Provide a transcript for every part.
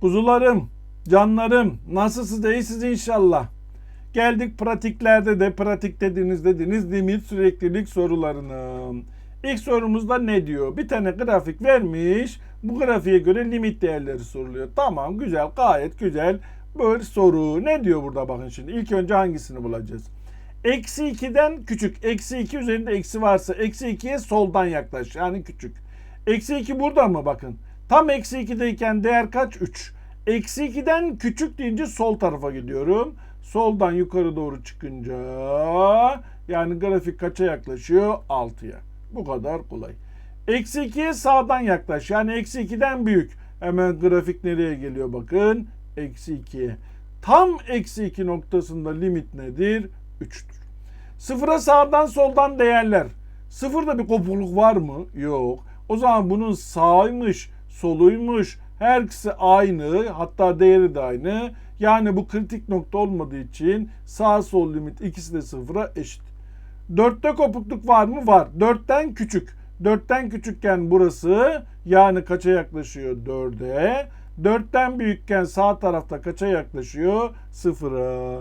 Kuzularım, canlarım, nasılsınız? İyisiniz inşallah. Geldik pratiklerde de pratik dediniz dediniz limit süreklilik sorularına. İlk sorumuzda ne diyor? Bir tane grafik vermiş. Bu grafiğe göre limit değerleri soruluyor. Tamam güzel gayet güzel bir soru. Ne diyor burada bakın şimdi. İlk önce hangisini bulacağız? Eksi 2'den küçük. Eksi 2 üzerinde eksi varsa eksi 2'ye soldan yaklaş. Yani küçük. Eksi 2 burada mı bakın. Tam eksi 2'deyken değer kaç? 3. Eksi 2'den küçük deyince sol tarafa gidiyorum. Soldan yukarı doğru çıkınca yani grafik kaça yaklaşıyor? 6'ya. Bu kadar kolay. Eksi 2'ye sağdan yaklaş. Yani eksi 2'den büyük. Hemen grafik nereye geliyor bakın. Eksi 2'ye. Tam eksi 2 noktasında limit nedir? 3'tür. Sıfıra sağdan soldan değerler. Sıfırda bir kopukluk var mı? Yok. O zaman bunun sağıymış, soluymuş. Her aynı. Hatta değeri de aynı. Yani bu kritik nokta olmadığı için sağ sol limit ikisi de sıfıra eşit. Dörtte kopukluk var mı? Var. Dörtten küçük. Dörtten küçükken burası yani kaça yaklaşıyor? Dörde. Dörtten büyükken sağ tarafta kaça yaklaşıyor? Sıfıra.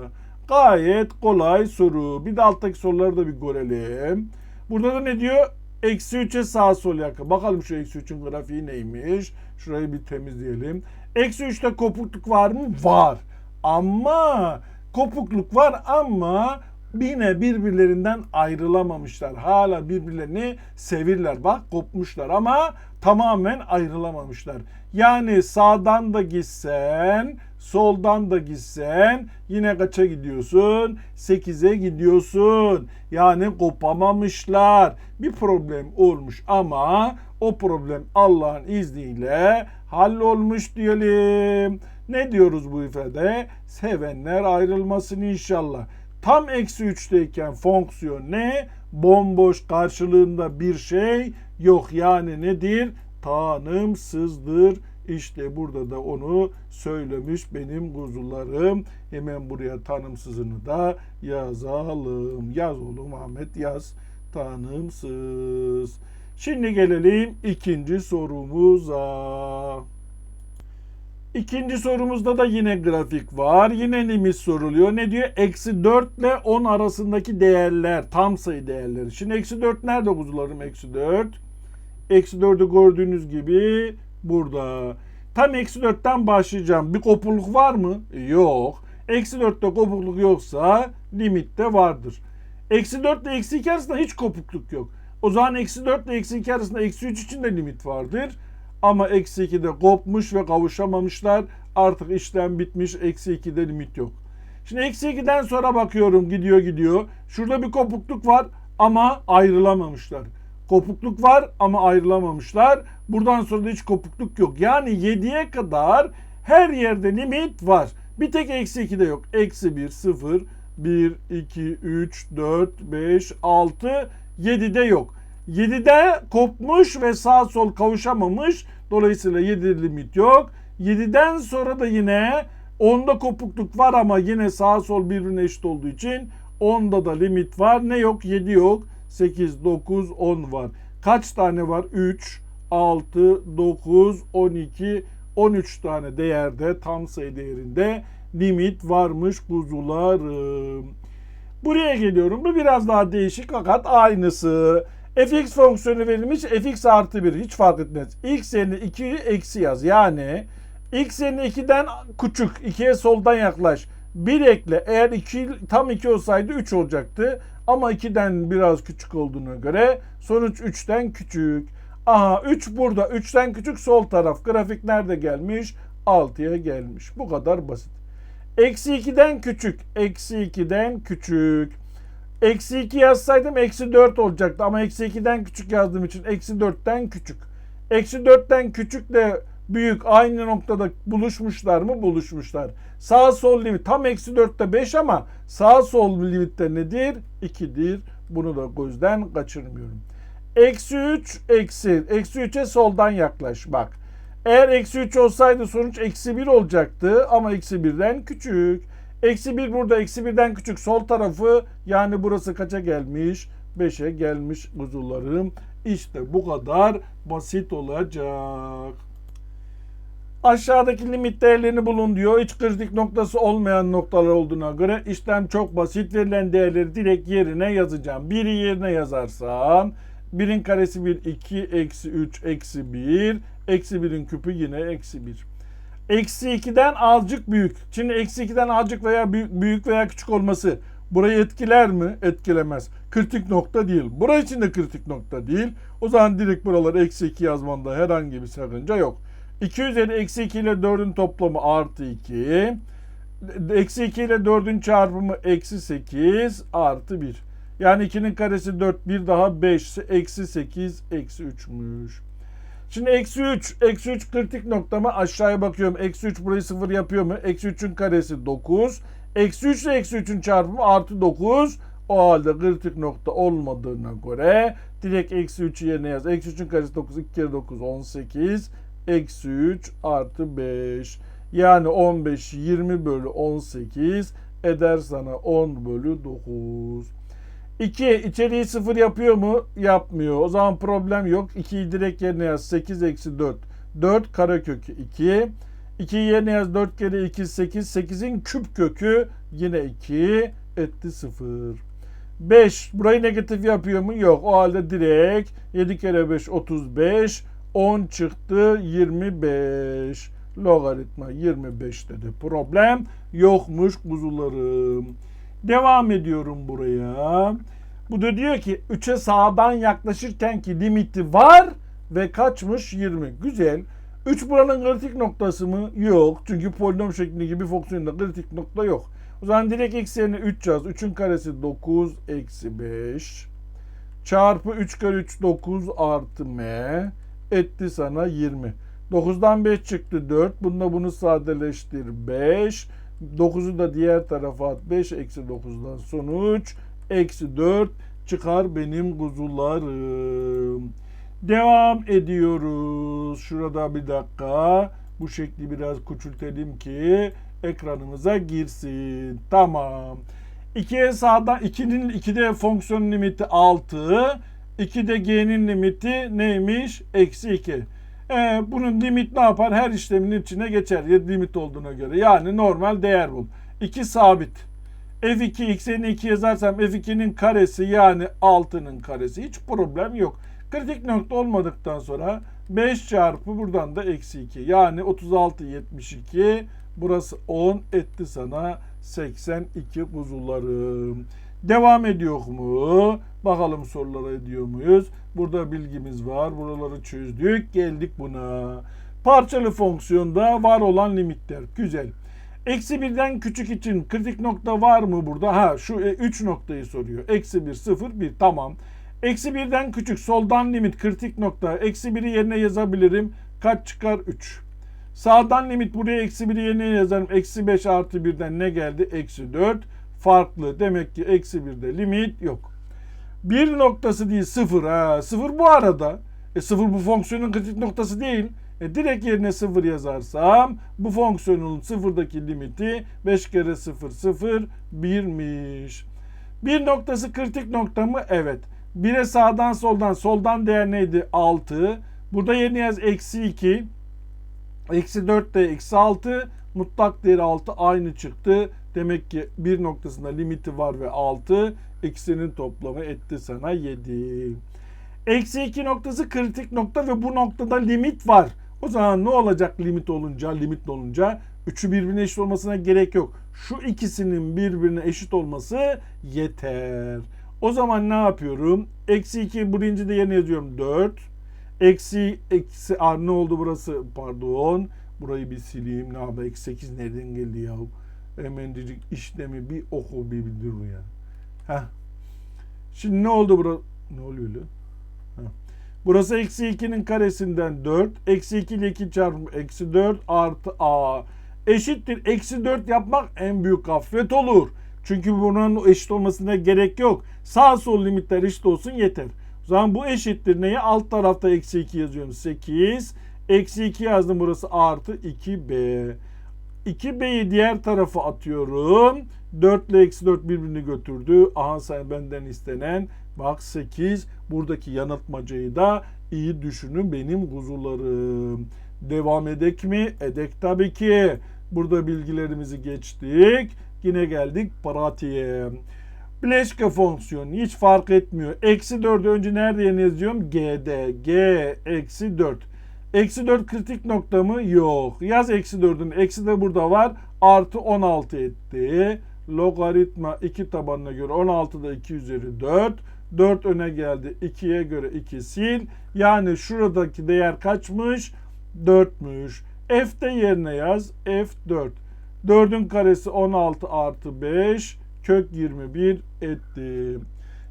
Gayet kolay soru. Bir de alttaki soruları da bir görelim. Burada da ne diyor? Eksi 3'e sağ sol yakın. Bakalım şu eksi 3'ün grafiği neymiş? Şurayı bir temizleyelim. Eksi 3'te kopukluk var mı? Var. Ama kopukluk var ama yine birbirlerinden ayrılamamışlar. Hala birbirlerini sevirler. Bak kopmuşlar ama tamamen ayrılamamışlar. Yani sağdan da gitsen, soldan da gitsen yine kaça gidiyorsun? 8'e gidiyorsun. Yani kopamamışlar. Bir problem olmuş ama o problem Allah'ın izniyle hallolmuş diyelim. Ne diyoruz bu ifade? Sevenler ayrılmasın inşallah. Tam eksi 3'teyken fonksiyon ne? Bomboş karşılığında bir şey yok. Yani nedir? Tanımsızdır. İşte burada da onu söylemiş benim kuzularım. Hemen buraya tanımsızını da yazalım. Yaz oğlum Ahmet yaz. Tanımsız. Şimdi gelelim ikinci sorumuza. İkinci sorumuzda da yine grafik var. Yine limit soruluyor. Ne diyor? Eksi 4 ile 10 arasındaki değerler. Tam sayı değerleri. Şimdi eksi 4 nerede kuzularım? Eksi 4. Eksi 4'ü gördüğünüz gibi burada. Tam eksi 4'ten başlayacağım. Bir kopukluk var mı? Yok. Eksi 4'te kopukluk yoksa limitte vardır. Eksi 4 ile eksi 2 arasında hiç kopukluk yok. O zaman eksi 4 ile eksi 2 arasında eksi 3 için de limit vardır. Ama eksi 2'de kopmuş ve kavuşamamışlar. Artık işlem bitmiş. Eksi 2'de limit yok. Şimdi eksi 2'den sonra bakıyorum gidiyor gidiyor. Şurada bir kopukluk var ama ayrılamamışlar. Kopukluk var ama ayrılamamışlar. Buradan sonra da hiç kopukluk yok. Yani 7'ye kadar her yerde limit var. Bir tek eksi 2'de yok. Eksi 1, 0, 1, 2, 3, 4, 5, 6, 7'de yok. 7'de kopmuş ve sağ sol kavuşamamış. Dolayısıyla 7 limit yok. 7'den sonra da yine 10'da kopukluk var ama yine sağ sol birbirine eşit olduğu için 10'da da limit var. Ne yok? 7 yok. 8, 9, 10 var. Kaç tane var? 3, 6, 9, 12, 13 tane değerde tam sayı değerinde limit varmış kuzularım. Buraya geliyorum. Bu biraz daha değişik fakat aynısı. fx fonksiyonu verilmiş fx artı 1 hiç fark etmez. x yerine 2 eksi yaz. Yani x yerine 2'den küçük 2'ye soldan yaklaş. 1 ekle. Eğer 2 tam 2 olsaydı 3 olacaktı. Ama 2'den biraz küçük olduğuna göre sonuç 3'ten küçük. Aha 3 burada. 3'ten küçük sol taraf. Grafik nerede gelmiş? 6'ya gelmiş. Bu kadar basit. Eksi 2'den küçük. Eksi 2'den küçük. Eksi 2 yazsaydım eksi 4 olacaktı. Ama eksi 2'den küçük yazdığım için eksi 4'ten küçük. Eksi 4'ten küçükle büyük aynı noktada buluşmuşlar mı? Buluşmuşlar. Sağ sol limit tam eksi 4'te 5 ama sağ sol limitte nedir? 2'dir. Bunu da gözden kaçırmıyorum. Eksi 3 eksi. Eksi 3'e soldan yaklaş. Bak. Eğer eksi 3 olsaydı sonuç eksi 1 olacaktı ama eksi 1'den küçük. Eksi 1 burada eksi 1'den küçük sol tarafı yani burası kaça gelmiş? 5'e gelmiş kuzularım. İşte bu kadar basit olacak. Aşağıdaki limit değerlerini bulun diyor. Hiç kritik noktası olmayan noktalar olduğuna göre işlem çok basit. Verilen değerleri direkt yerine yazacağım. 1'i yerine yazarsan 1'in karesi 1, 2, eksi 3, eksi 1. Eksi 1'in küpü yine eksi 1. Eksi 2'den azıcık büyük. Şimdi eksi 2'den azıcık veya büyük, veya küçük olması burayı etkiler mi? Etkilemez. Kritik nokta değil. Burası için de kritik nokta değil. O zaman direkt buraları eksi 2 yazmanda herhangi bir sakınca yok. 2 üzeri eksi 2 ile 4'ün toplamı artı 2. Eksi 2 ile 4'ün çarpımı eksi 8 artı 1. Yani 2'nin karesi 4 bir daha 5 ise eksi 8 eksi 3'müş. Şimdi eksi 3. Eksi 3 kritik noktamı aşağıya bakıyorum. Eksi 3 burayı 0 yapıyor mu? Eksi 3'ün karesi 9. Eksi 3 ile eksi 3'ün çarpımı artı 9. O halde kritik nokta olmadığına göre direkt eksi 3'ü yerine yaz. Eksi 3'ün karesi 9. 2 kere 9 18. Eksi 3 artı 5. Yani 15 20 bölü 18 eder sana 10 bölü 9. 2 içeriği 0 yapıyor mu? Yapmıyor. O zaman problem yok. 2'yi direkt yerine yaz. 8 eksi 4. 4 karekökü 2. 2'yi yerine yaz. 4 kere 2 8. 8'in küp kökü yine 2 etti 0. 5 burayı negatif yapıyor mu? Yok. O halde direkt 7 kere 5 35. 10 çıktı 25. Logaritma 25 dedi. Problem yokmuş kuzularım. Devam ediyorum buraya. Bu da diyor ki 3'e sağdan yaklaşırken ki limiti var ve kaçmış 20. Güzel. 3 buranın kritik noktası mı? Yok. Çünkü polinom şeklinde gibi fonksiyonda kritik nokta yok. O zaman direkt eksi yerine 3 yaz. 3'ün karesi 9 eksi 5. Çarpı 3 kere 3 9 artı m. Etti sana 20. 9'dan 5 çıktı 4. Bunda bunu sadeleştir 5. 9'u da diğer tarafa at. 5 eksi 9'dan sonuç. Eksi 4 çıkar benim kuzularım. Devam ediyoruz. Şurada bir dakika. Bu şekli biraz küçültelim ki ekranımıza girsin. Tamam. 2'ye sağdan 2'nin 2'de fonksiyon limiti 6. 2'de g'nin limiti neymiş? Eksi 2. Ee, bunun limit ne yapar? Her işlemin içine geçer. Ya limit olduğuna göre. Yani normal değer bul. 2 sabit. F2 x'ini 2 yazarsam F2'nin karesi yani 6'nın karesi. Hiç problem yok. Kritik nokta olmadıktan sonra 5 çarpı buradan da eksi 2. Yani 36 72. Burası 10 etti sana 82 kuzularım. Devam ediyor mu? Bakalım sorulara ediyor muyuz? Burada bilgimiz var. Buraları çözdük. Geldik buna. Parçalı fonksiyonda var olan limitler. Güzel. Eksi birden küçük için kritik nokta var mı burada? Ha şu 3 noktayı soruyor. Eksi 1, 0, 1. Tamam. Eksi birden küçük soldan limit kritik nokta. Eksi 1'i yerine yazabilirim. Kaç çıkar? 3. Sağdan limit buraya eksi 1'i yerine yazarım. Eksi 5 artı 1'den ne geldi? Eksi 4. Farklı. Demek ki eksi 1'de limit yok. Bir noktası değil sıfır. Ha, sıfır bu arada. E, sıfır bu fonksiyonun kritik noktası değil. E, direkt yerine sıfır yazarsam bu fonksiyonun sıfırdaki limiti 5 kere 0 0 1'miş. Bir noktası kritik nokta mı? Evet. 1'e sağdan soldan soldan değer neydi? 6. Burada yerine yaz eksi 2. Eksi 4 de eksi 6. Mutlak değeri 6 aynı çıktı. Demek ki bir noktasında limiti var ve 6. İkisinin toplamı etti sana 7. Eksi 2 noktası kritik nokta ve bu noktada limit var. O zaman ne olacak limit olunca, limit olunca? Üçü birbirine eşit olmasına gerek yok. Şu ikisinin birbirine eşit olması yeter. O zaman ne yapıyorum? Eksi 2 birinci de yerine yazıyorum 4. Eksi, eksi, a, ne oldu burası? Pardon. Burayı bir sileyim. Ne yapayım? Eksi 8 nereden geldi ya? Hemencik işlemi bir oku bir bildir ya. Heh. Şimdi ne oldu burası? Ne oluyor lan? Burası eksi 2'nin karesinden 4. Eksi 2 ile 2 çarpımı eksi 4 artı a. Eşittir. Eksi 4 yapmak en büyük gaflet olur. Çünkü bunun eşit olmasına gerek yok. Sağ sol limitler eşit olsun yeter. O zaman bu eşittir neye? Alt tarafta eksi 2 yazıyorum. 8. Eksi 2 yazdım burası artı 2b. 2b'yi diğer tarafa atıyorum. 4 ile eksi 4 birbirini götürdü. Aha sen benden istenen bak 8. Buradaki yanıltmacayı da iyi düşünün benim kuzularım. Devam edek mi? Edek tabii ki. Burada bilgilerimizi geçtik. Yine geldik pratiğe. Bileşke fonksiyonu hiç fark etmiyor. Eksi 4'ü önce nerede yazıyorum? G'de. G eksi 4. Eksi 4 kritik nokta mı? Yok. Yaz eksi 4'ün. Eksi de burada var. Artı 16 etti. Logaritma 2 tabanına göre 16'da 2 üzeri 4. 4 öne geldi. 2'ye göre 2 sil. Yani şuradaki değer kaçmış? 4'müş. F de yerine yaz. F4. 4'ün karesi 16 artı 5 kök 21 etti.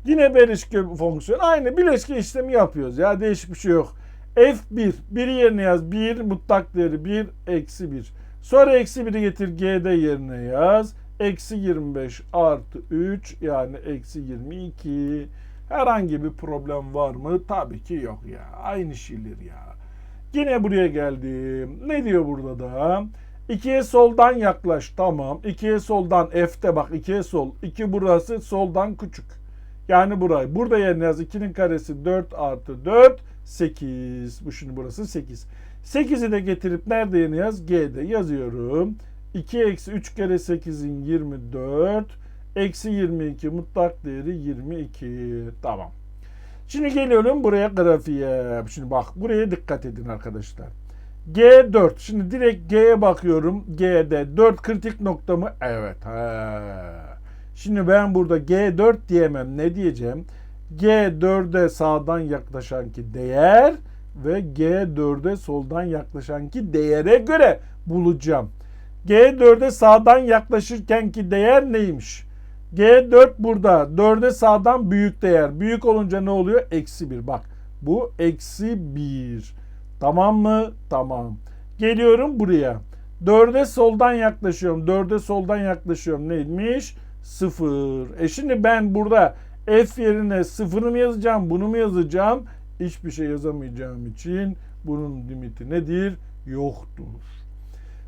Yine berişke fonksiyon. Aynı bileşke işlemi yapıyoruz ya. Değişik bir şey yok. F1. 1 yerine yaz. 1 mutlak değeri 1 eksi 1. Sonra eksi 1'i getir G'de yerine yaz. Eksi 25 artı 3 yani eksi 22. Herhangi bir problem var mı? Tabii ki yok ya. Aynı şeyler ya. Yine buraya geldim. Ne diyor burada da? 2'ye soldan yaklaş. Tamam. 2'ye soldan F'te bak 2'ye sol. 2 burası soldan küçük. Yani burayı. Burada yerine yaz. 2'nin karesi 4 artı 4 8. Bu şimdi burası 8. 8'i de getirip nerede yerine yaz? G'de yazıyorum. 2 eksi 3 kere 8'in 24. Eksi 22 mutlak değeri 22. Tamam. Şimdi geliyorum buraya grafiğe. Şimdi bak buraya dikkat edin arkadaşlar. G4. Şimdi direkt G'ye bakıyorum. G'de 4 kritik nokta mı? Evet. He. Şimdi ben burada G4 diyemem. Ne diyeceğim? G4'e sağdan yaklaşanki değer ve G4'e soldan yaklaşanki değere göre bulacağım. G4'e sağdan yaklaşırkenki değer neymiş? G4 burada. 4'e sağdan büyük değer. Büyük olunca ne oluyor? Eksi 1. Bak bu eksi 1. Tamam mı? Tamam. Geliyorum buraya. 4'e soldan yaklaşıyorum. 4'e soldan yaklaşıyorum. Neymiş? 0. E şimdi ben burada f yerine 0'ı mı yazacağım? Bunu mu yazacağım? Hiçbir şey yazamayacağım için bunun limiti nedir? Yoktur.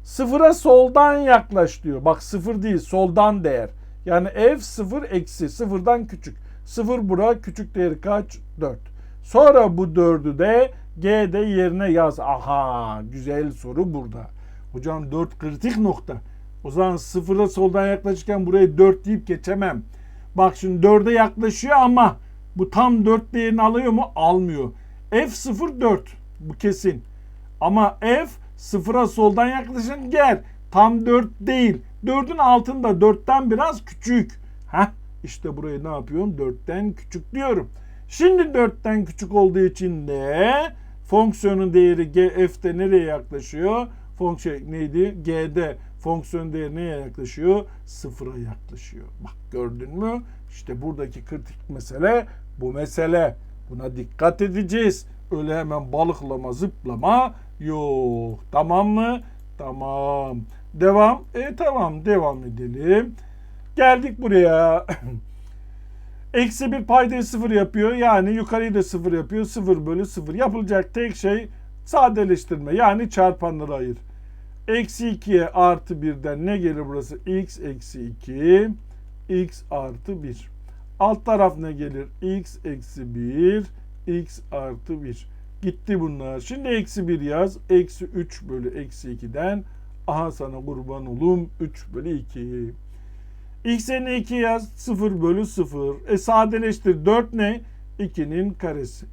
Sıfıra soldan yaklaş diyor. Bak sıfır değil soldan değer. Yani f sıfır eksi sıfırdan küçük. Sıfır bura küçük değeri kaç? 4. Sonra bu 4'ü de G'de yerine yaz. Aha güzel soru burada. Hocam 4 kritik nokta. O zaman sıfıra soldan yaklaşırken buraya 4 deyip geçemem. Bak şimdi 4'e yaklaşıyor ama bu tam 4 değerini alıyor mu? Almıyor. F0 4. Bu kesin. Ama F sıfıra soldan yaklaşın gel. Tam 4 değil. 4'ün altında 4'ten biraz küçük. Heh işte burayı ne yapıyorum? 4'ten küçük diyorum. Şimdi 4'ten küçük olduğu için de fonksiyonun değeri g f'te nereye yaklaşıyor? Fonksiyon neydi? G'de fonksiyon değeri neye yaklaşıyor? Sıfıra yaklaşıyor. Bak gördün mü? İşte buradaki kritik mesele bu mesele. Buna dikkat edeceğiz. Öyle hemen balıklama zıplama yok. Tamam mı? Tamam. Devam. E tamam devam edelim. Geldik buraya. Eksi bir paydayı sıfır yapıyor. Yani yukarıyı da sıfır yapıyor. Sıfır bölü sıfır. Yapılacak tek şey sadeleştirme. Yani çarpanları ayır. Eksi 2'ye artı 1'den ne gelir burası? x eksi 2. x artı 1. Alt taraf ne gelir? x eksi 1. x artı 1. Gitti bunlar. Şimdi eksi 1 yaz. Eksi 3 bölü eksi 2'den. Aha sana kurban olum 3 bölü 2. X yerine 2 yaz. 0 bölü 0. E sadeleştir. 4 ne? 2'nin karesi.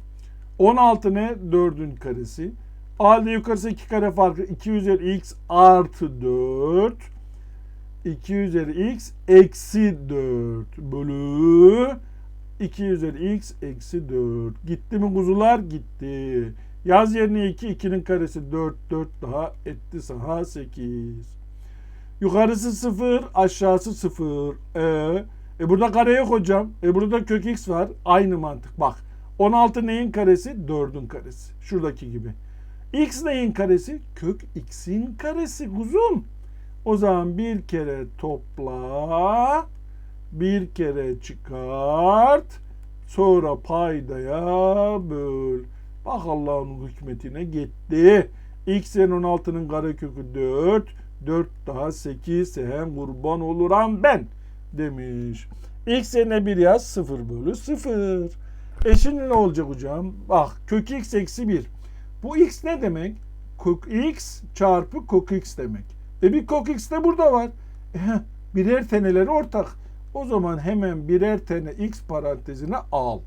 16 ne? 4'ün karesi. Halde yukarısı 2 kare farkı. 2 üzeri x artı 4. 2 üzeri x eksi 4 bölü 2 üzeri x eksi 4. Gitti mi kuzular? Gitti. Yaz yerine 2, 2'nin karesi 4, 4 daha etti saha 8. Yukarısı 0, aşağısı 0. E, e burada kare yok hocam. E burada kök x var. Aynı mantık. Bak 16 neyin karesi? 4'ün karesi. Şuradaki gibi. X neyin karesi? Kök x'in karesi kuzum. O zaman bir kere topla, bir kere çıkart, sonra paydaya böl. Bak Allah'ın hikmetine gitti. X'in 16'nın karekökü 4. 4 daha 8 hem kurban oluram ben demiş. X yerine 1 yaz 0 bölü 0. E şimdi ne olacak hocam? Bak kök x eksi 1. Bu x ne demek? kok x çarpı kok x demek. E bir kok x de burada var. E, birer taneleri ortak. O zaman hemen birer tane x parantezine al.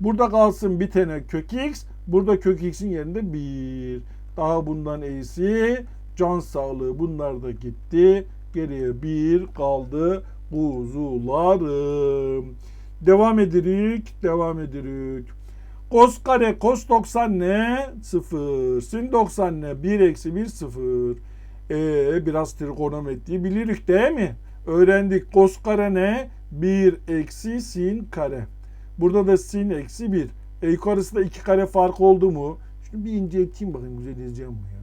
Burada kalsın bir tane kök x. Burada kök x'in yerinde 1. Daha bundan iyisi can sağlığı bunlar da gitti. Geriye 1 kaldı. Kuzularım. Devam edirik. Devam edirik. Kos kare kos 90 ne? 0. Sin 90 ne? 1 eksi 1 0. Ee, biraz trigonometriyi bilirik değil mi? Öğrendik. Kos kare ne? 1 eksi sin kare. Burada da sin eksi 1. E yukarısında 2 kare fark oldu mu? Şunu bir incelteyim bakayım güzel yazacağım mı ya?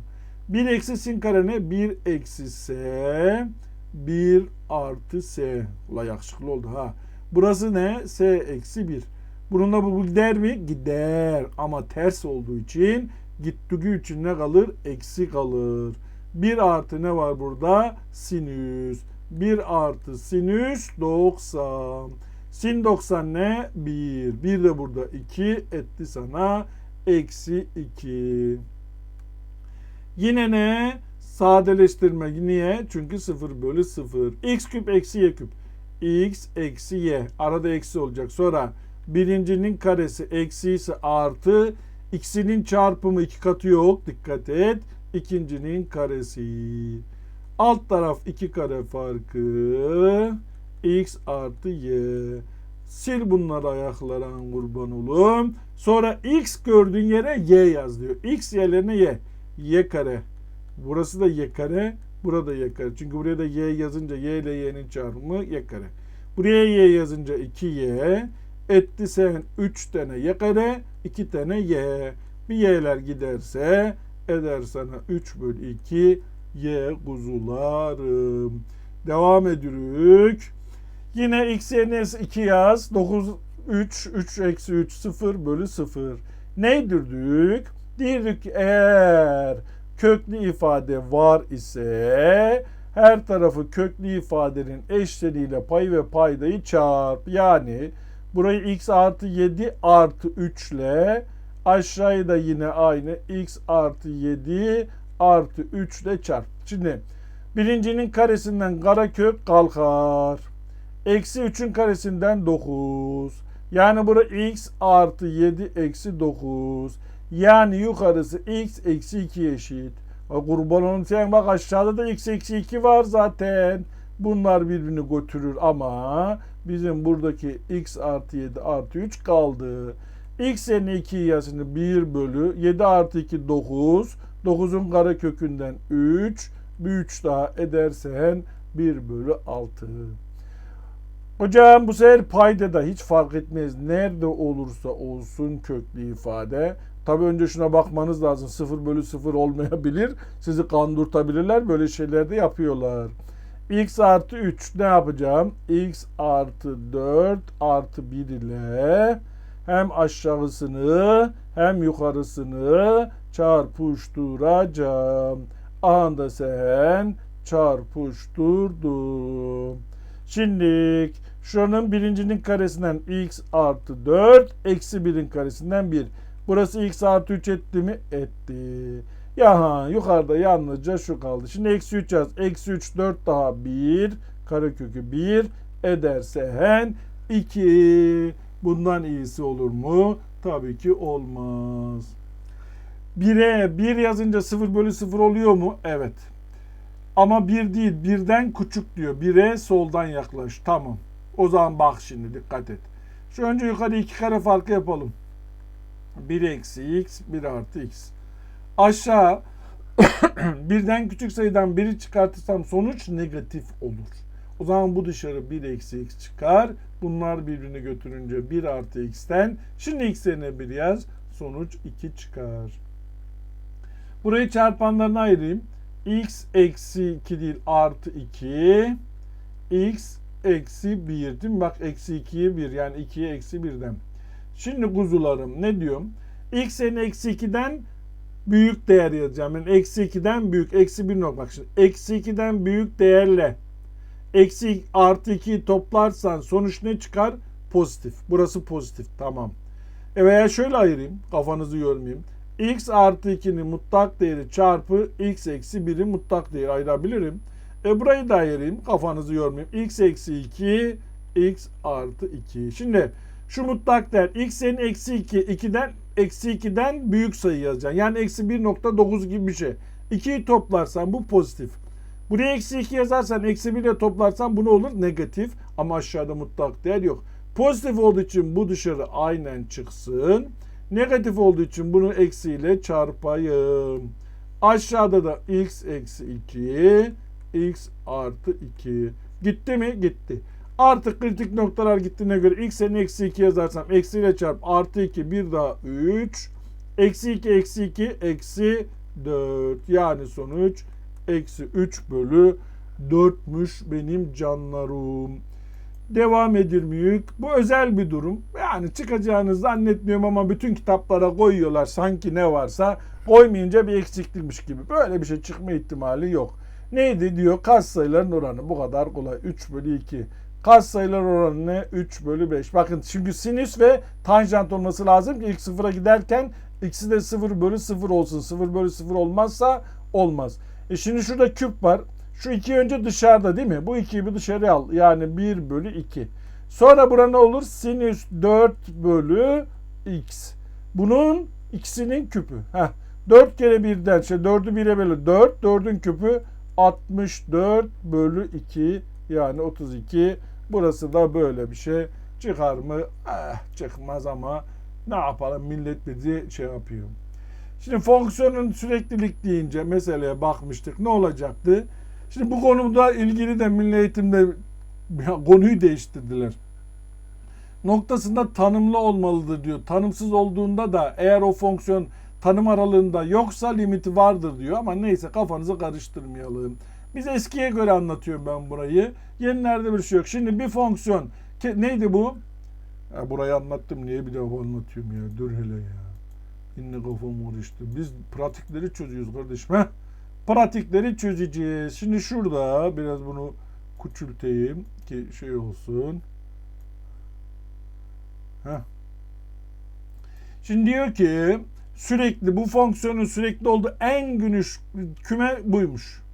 1 eksi sin kare ne? 1 eksi s 1 artı s. Ula yakışıklı oldu ha. Burası ne? s eksi 1. Bununla bu gider mi? Gider. Ama ters olduğu için gittiği için ne kalır? Eksi kalır. 1 artı ne var burada? Sinüs. 1 artı sinüs 90. Sin 90 ne? 1. 1 de burada 2 etti sana. Eksi 2. Yine ne? Sadeleştirme. Niye? Çünkü 0 bölü 0. X küp eksi y küp. X eksi y. Arada eksi olacak. Sonra birincinin karesi eksi ise artı. İkisinin çarpımı iki katı yok. Dikkat et. İkincinin karesi. Alt taraf 2 kare farkı. X artı y. Sil bunları ayaklara kurban olum. Sonra x gördüğün yere y yaz diyor. X yerlerine y. Y kare. Burası da y kare. Burada y kare. Çünkü buraya da y yazınca y ile y'nin çarpımı y kare. Buraya y yazınca 2y. Etti sen 3 tane y kare. 2 tane y. Bir y'ler giderse eder sana 3 bölü 2 y kuzularım. Devam ediyoruz. Yine x yerine 2 yaz. 9, 3, 3 eksi 3, 0 bölü 0. Neydirdik? Dirdik eğer köklü ifade var ise her tarafı köklü ifadenin eşleriyle pay ve paydayı çarp. Yani burayı x artı 7 artı 3 ile aşağıya da yine aynı x artı 7 artı 3 ile çarp. Şimdi birincinin karesinden karekök kalkar. Eksi 3'ün karesinden 9. Yani bura x artı 7 eksi 9. Yani yukarısı x eksi 2 eşit. Bak kurban sen bak aşağıda da x eksi 2 var zaten. Bunlar birbirini götürür ama bizim buradaki x artı 7 artı 3 kaldı. x yerine 2 yazını 1 bölü 7 artı 2 9. 9'un kare kökünden 3. Bir 3 daha edersen 1 bölü 6. Hocam bu sefer payda da hiç fark etmez. Nerede olursa olsun köklü ifade. Tabi önce şuna bakmanız lazım. 0 bölü 0 olmayabilir. Sizi kandırtabilirler. Böyle şeyler de yapıyorlar. X artı 3 ne yapacağım? x artı 4 artı 1 ile hem aşağısını hem yukarısını çarpıştıracağım. Anda sen çarpıştırdın. Şimdi şuranın birincinin karesinden x artı 4 eksi 1'in karesinden 1. Burası x artı 3 etti mi? Etti. Ya yukarıda yalnızca şu kaldı. Şimdi eksi 3 yaz. Eksi 3 4 daha 1. Karekökü 1 ederse hen 2. Bundan iyisi olur mu? Tabii ki olmaz. 1'e 1 yazınca 0 bölü 0 oluyor mu? Evet. Ama 1 değil birden küçük diyor. 1'e soldan yaklaş. Tamam. O zaman bak şimdi dikkat et. Şu önce yukarı iki kare farkı yapalım. 1 eksi x 1 artı x. Aşağı birden küçük sayıdan 1'i çıkartırsam sonuç negatif olur. O zaman bu dışarı 1 eksi x çıkar. Bunlar birbirini götürünce 1 artı x'ten. Şimdi x yerine 1 yaz. Sonuç 2 çıkar. Burayı çarpanlarına ayırayım. x eksi 2 değil artı 2. x eksi 1 değil mi? Bak eksi 2'ye 1 yani 2'ye eksi 1'den. Şimdi kuzularım ne diyorum? x yerine eksi 2'den büyük değer yazacağım. Yani eksi 2'den büyük. Eksi 1 nokta. Bak şimdi eksi 2'den büyük değerle eksi artı 2'yi toplarsan sonuç ne çıkar? Pozitif. Burası pozitif. Tamam. E veya şöyle ayırayım. Kafanızı yormayayım. x artı 2'nin mutlak değeri çarpı x eksi 1'in mutlak değeri ayırabilirim. E burayı da ayırayım. Kafanızı yormayayım. x eksi 2 x artı 2. Şimdi şu mutlak değer x'in eksi 2 2'den eksi 2'den büyük sayı yazacaksın. Yani eksi 1.9 gibi bir şey. 2'yi toplarsan bu pozitif. Buraya eksi 2 yazarsan eksi 1 ile toplarsan bu ne olur? Negatif. Ama aşağıda mutlak değer yok. Pozitif olduğu için bu dışarı aynen çıksın. Negatif olduğu için bunu eksiyle çarpayım. Aşağıda da x eksi 2 x artı 2. Gitti mi? Gitti. Artık kritik noktalar gittiğine göre x'in eksi 2 yazarsam eksiyle çarp artı 2 bir daha 3. Eksi 2 eksi 2 eksi 4. Yani sonuç eksi 3 bölü 4'müş benim canlarım. Devam edilmiyor. Bu özel bir durum. Yani çıkacağını zannetmiyorum ama bütün kitaplara koyuyorlar sanki ne varsa koymayınca bir eksiklikmiş gibi. Böyle bir şey çıkma ihtimali yok. Neydi diyor katsayıların oranı bu kadar kolay 3 bölü 2. Katsayılar oranı ne? 3 bölü 5. Bakın çünkü sinüs ve tanjant olması lazım ki ilk sıfıra giderken ikisi de 0 bölü 0 olsun. 0 bölü 0 olmazsa olmaz. E şimdi şurada küp var. Şu iki önce dışarıda değil mi? Bu ikiyi bir dışarıya al. Yani 1 bölü 2. Sonra bura ne olur? Sinüs 4 bölü x. Bunun ikisinin küpü. Heh. 4 kere 1'den şey 4'ü 1'e bölü 4. 4'ün küpü 64 bölü 2 yani 32. Burası da böyle bir şey. Çıkar mı? Eh, çıkmaz ama ne yapalım millet bizi şey yapıyor. Şimdi fonksiyonun süreklilik deyince meseleye bakmıştık. Ne olacaktı? Şimdi bu konuda ilgili de milli eğitimde konuyu değiştirdiler. Noktasında tanımlı olmalıdır diyor. Tanımsız olduğunda da eğer o fonksiyon tanım aralığında yoksa limiti vardır diyor ama neyse kafanızı karıştırmayalım. Biz eskiye göre anlatıyorum ben burayı. Yenilerde bir şey yok. Şimdi bir fonksiyon ke- neydi bu? Ya burayı anlattım niye bir daha anlatıyorum ya. Dur hele ya. Yine kafam karıştı. Biz pratikleri çözüyoruz kardeşim. Heh. Pratikleri çözeceğiz. Şimdi şurada biraz bunu küçülteyim ki şey olsun. Heh. Şimdi diyor ki sürekli bu fonksiyonun sürekli olduğu en geniş küme buymuş.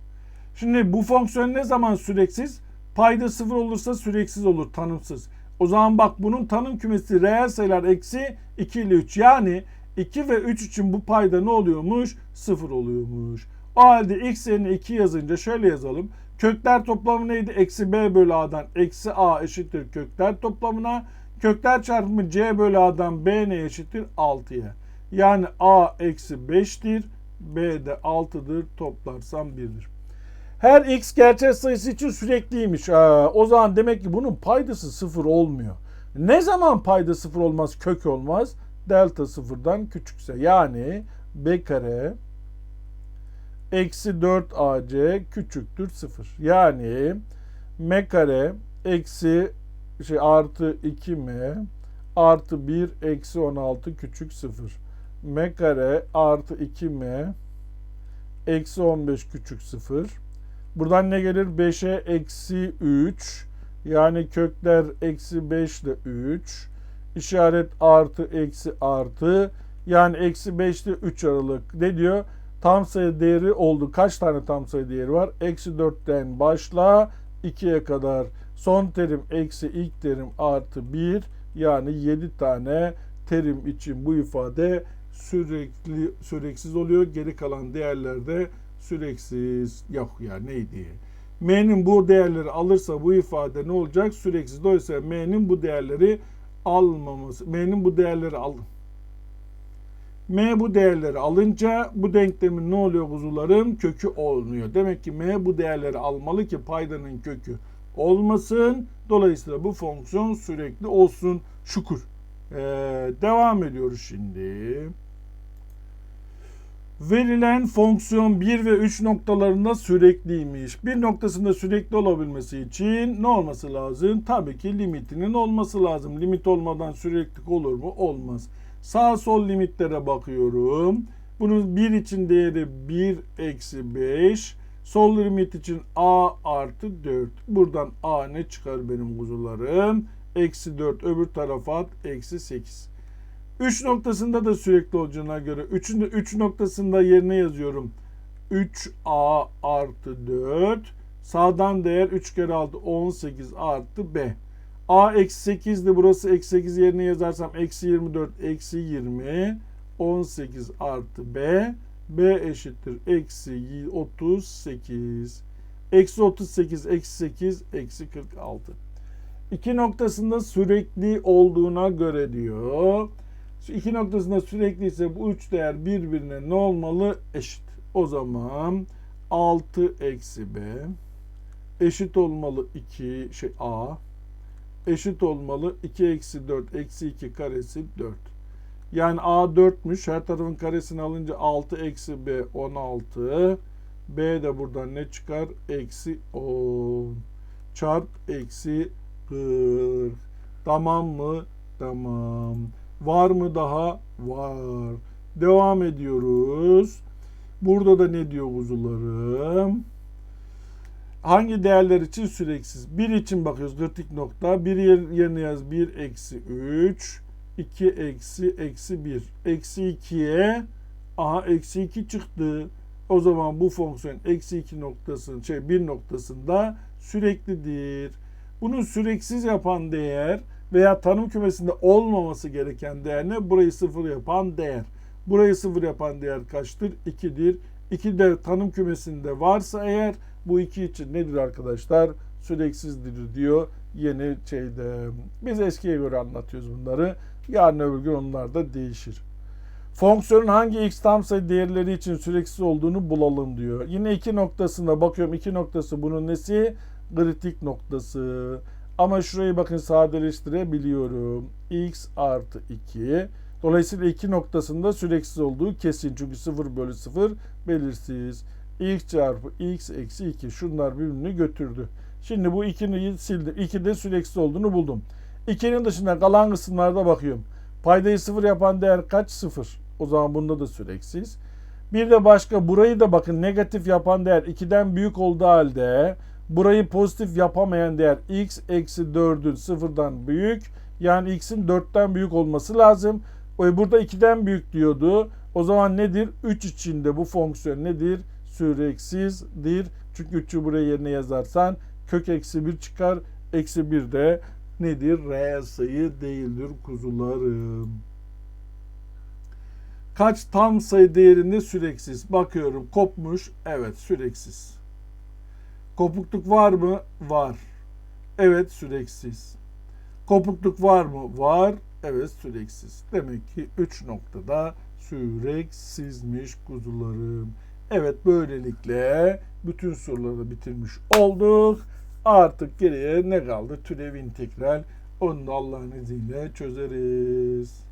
Şimdi bu fonksiyon ne zaman süreksiz? Payda sıfır olursa süreksiz olur, tanımsız. O zaman bak bunun tanım kümesi reel sayılar eksi 2 ile 3. Yani 2 ve 3 için bu payda ne oluyormuş? Sıfır oluyormuş. O halde x yerine 2 yazınca şöyle yazalım. Kökler toplamı neydi? Eksi b bölü a'dan eksi a eşittir kökler toplamına. Kökler çarpımı c bölü a'dan b ne eşittir? 6'ya. Yani a eksi 5'tir. b de 6'dır. Toplarsam 1'dir. Her x gerçek sayısı için sürekliymiş. Aa, o zaman demek ki bunun paydası sıfır olmuyor. Ne zaman payda sıfır olmaz, kök olmaz? Delta sıfırdan küçükse. Yani b kare eksi 4 ac küçüktür sıfır. Yani m kare eksi şey artı 2m artı 1 eksi 16 küçük sıfır. m kare artı 2m eksi 15 küçük sıfır. Buradan ne gelir? 5'e eksi 3. Yani kökler eksi 5 ile 3. İşaret artı eksi artı. Yani eksi 5 ile 3 aralık. Ne diyor? Tam sayı değeri oldu. Kaç tane tam sayı değeri var? Eksi 4'ten başla 2'ye kadar. Son terim eksi ilk terim artı 1. Yani 7 tane terim için bu ifade sürekli süreksiz oluyor. Geri kalan değerlerde süreksiz yok ya neydi? M'nin bu değerleri alırsa bu ifade ne olacak? Süreksiz. Dolayısıyla M'nin bu değerleri almaması. M'nin bu değerleri al. M bu değerleri alınca bu denklemin ne oluyor kuzularım? Kökü olmuyor. Demek ki M bu değerleri almalı ki paydanın kökü olmasın. Dolayısıyla bu fonksiyon sürekli olsun. Şükür. Ee, devam ediyoruz şimdi. Verilen fonksiyon 1 ve 3 noktalarında sürekliymiş. Bir noktasında sürekli olabilmesi için ne olması lazım? Tabii ki limitinin olması lazım. Limit olmadan süreklilik olur mu? Olmaz. Sağ sol limitlere bakıyorum. Bunun 1 için değeri 1 eksi 5. Sol limit için a artı 4. Buradan a ne çıkar benim kuzularım? Eksi 4 öbür tarafa at. Eksi 8. 3 noktasında da sürekli olacağına göre 3'ün de 3 noktasında yerine yazıyorum. 3a artı 4 sağdan değer 3 kere 6 18 artı b. a eksi 8'di burası eksi 8 yerine yazarsam eksi 24 eksi 20 18 artı b b eşittir eksi 38 eksi 38 eksi 8 eksi 46 İki noktasında sürekli olduğuna göre diyor. İki noktasında sürekli ise bu üç değer birbirine ne olmalı? Eşit. O zaman 6 eksi b eşit olmalı 2 şey a eşit olmalı 2 eksi 4 eksi 2 karesi 4. Yani a 4'müş. Her tarafın karesini alınca 6 eksi b 16. b de buradan ne çıkar? Eksi 10. Çarp eksi 40. Tamam mı? Tamam. Var mı daha? Var. Devam ediyoruz. Burada da ne diyor kuzularım? Hangi değerler için süreksiz? 1 için bakıyoruz kritik nokta. 1 yerine yaz 1 eksi 3. 2 eksi eksi 1. Eksi 2'ye aha eksi 2 çıktı. O zaman bu fonksiyon eksi 2 noktasının şey 1 noktasında süreklidir. Bunu süreksiz yapan değer veya tanım kümesinde olmaması gereken değer ne? Burayı sıfır yapan değer. Burayı sıfır yapan değer kaçtır? 2'dir. 2 de tanım kümesinde varsa eğer bu iki için nedir arkadaşlar? Süreksizdir diyor yeni şeyde. Biz eskiye göre anlatıyoruz bunları. Yarın öbür gün onlar da değişir. Fonksiyonun hangi x tam sayı değerleri için süreksiz olduğunu bulalım diyor. Yine iki noktasında bakıyorum iki noktası bunun nesi? Kritik noktası. Ama şurayı bakın sadeleştirebiliyorum. x artı 2. Dolayısıyla iki noktasında süreksiz olduğu kesin. Çünkü 0 bölü 0 belirsiz. x çarpı x eksi 2. Şunlar birbirini götürdü. Şimdi bu 2'yi sildim. 2 de süreksiz olduğunu buldum. 2'nin dışında kalan kısımlarda bakıyorum. Paydayı 0 yapan değer kaç? 0. O zaman bunda da süreksiz. Bir de başka burayı da bakın negatif yapan değer 2'den büyük olduğu halde burayı pozitif yapamayan değer x eksi 4'ün 0'dan büyük. Yani x'in 4'ten büyük olması lazım. O burada 2'den büyük diyordu. O zaman nedir? 3 içinde bu fonksiyon nedir? Süreksizdir. Çünkü 3'ü buraya yerine yazarsan kök eksi 1 çıkar. Eksi 1 de nedir? Reel sayı değildir kuzularım. Kaç tam sayı değerinde süreksiz? Bakıyorum kopmuş. Evet süreksiz. Kopukluk var mı? Var. Evet süreksiz. Kopukluk var mı? Var. Evet süreksiz. Demek ki 3 noktada süreksizmiş kuzularım. Evet böylelikle bütün soruları bitirmiş olduk. Artık geriye ne kaldı? Türev integral. Onu da Allah'ın izniyle çözeriz.